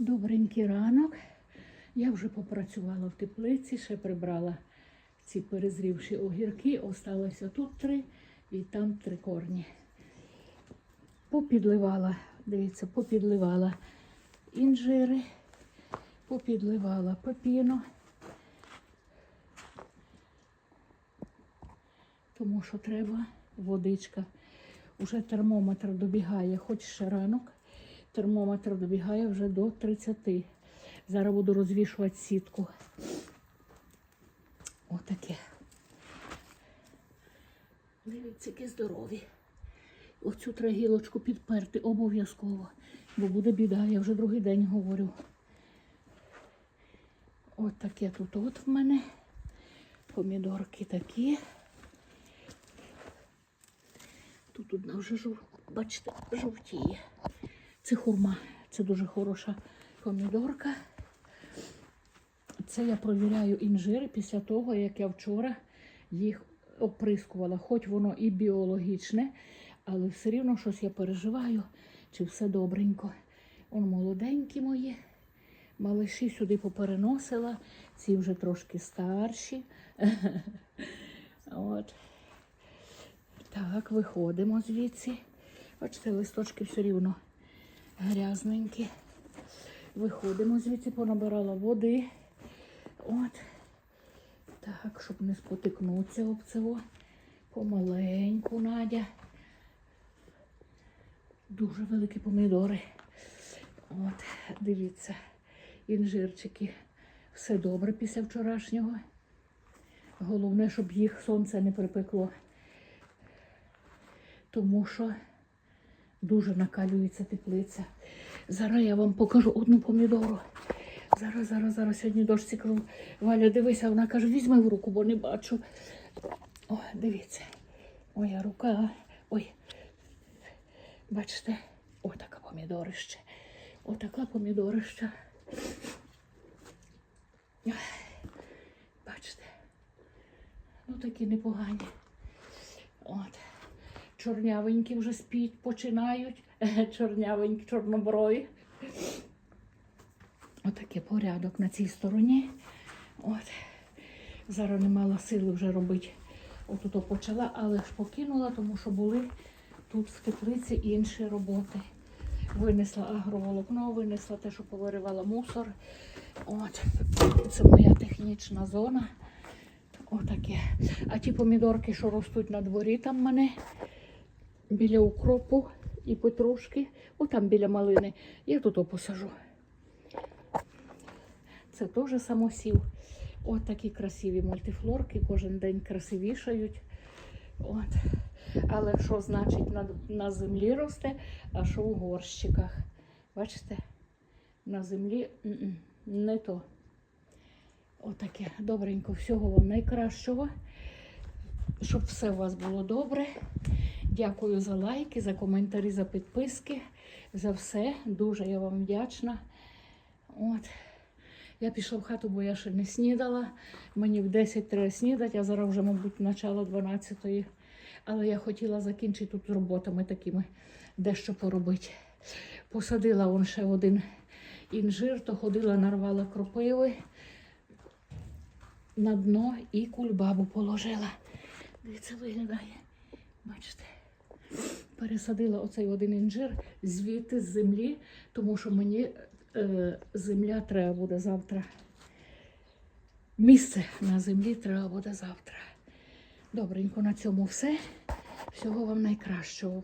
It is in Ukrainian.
Добренький ранок. Я вже попрацювала в теплиці, ще прибрала ці перезрівші огірки. Осталося тут три і там три корні. Попідливала, дивіться, попідливала інжири, попідливала пепіно. Тому що треба водичка. Уже термометр добігає, хоч ще ранок. Термометр добігає вже до 30. Зараз буду розвішувати сітку. Отаке. Дивіться, які здорові. Оцю трагілочку підперти обов'язково, бо буде біда, я вже другий день говорю. От таке тут от в мене. Помідорки такі. Тут одна вже жов... бачите, жовтіє. Це хурма, це дуже хороша помідорка. Це я провіряю інжири після того, як я вчора їх оприскувала. Хоч воно і біологічне, але все рівно щось я переживаю, чи все добренько. Он молоденькі мої. Малиші сюди попереносила, ці вже трошки старші. От. Так, виходимо звідси. Бачите, листочки все рівно грязненькі. Виходимо звідси, понабирала води. От. Так, щоб не спотикнутися об цього. Помаленьку, Надя. Дуже великі помідори. От, дивіться, інжирчики. Все добре після вчорашнього. Головне, щоб їх сонце не припекло тому що дуже накалюється теплиця. Зараз я вам покажу одну помідору. Зараз, зараз, зараз сьогодні дощ кажу, Валя, дивися, вона каже, візьми в руку, бо не бачу. О, дивіться. Моя рука. Ой. Бачите? Отака помідорище. Отака помідорище. Бачите? Ну такі непогані. От. Чорнявенькі вже спіть, починають. Чорнявенькі, чорноброві. Отакий порядок на цій стороні. От. Зараз не мала сили вже робити. Отут почала, але ж покинула, тому що були тут в теплиці інші роботи. Винесла агроволокно, винесла те, що повиривала мусор. От. Це моя технічна зона. Отаке. А ті помідорки, що ростуть на дворі, там мене біля укропу і петрушки, отам біля малини, я тут посажу. Це теж самосів. От такі красиві мультифлорки, кожен день красивішають. От. Але що значить на, на землі росте, а що у горщиках? Бачите? На землі не то. Отаке. Добренько, всього вам найкращого. Щоб все у вас було добре. Дякую за лайки, за коментарі, за підписки, за все. Дуже я вам вдячна. От. Я пішла в хату, бо я ще не снідала. Мені в 10 треба снідати, а зараз вже, мабуть, начало 12-ї. Але я хотіла закінчити тут роботами такими, дещо поробити. Посадила он ще один інжир, то ходила, нарвала кропиви на дно і кульбабу положила. Дивіться, виглядає. Бачите? Пересадила оцей один інжир звідти з землі, тому що мені е, земля треба буде завтра. Місце на землі треба буде завтра. Добренько, на цьому все. Всього вам найкращого.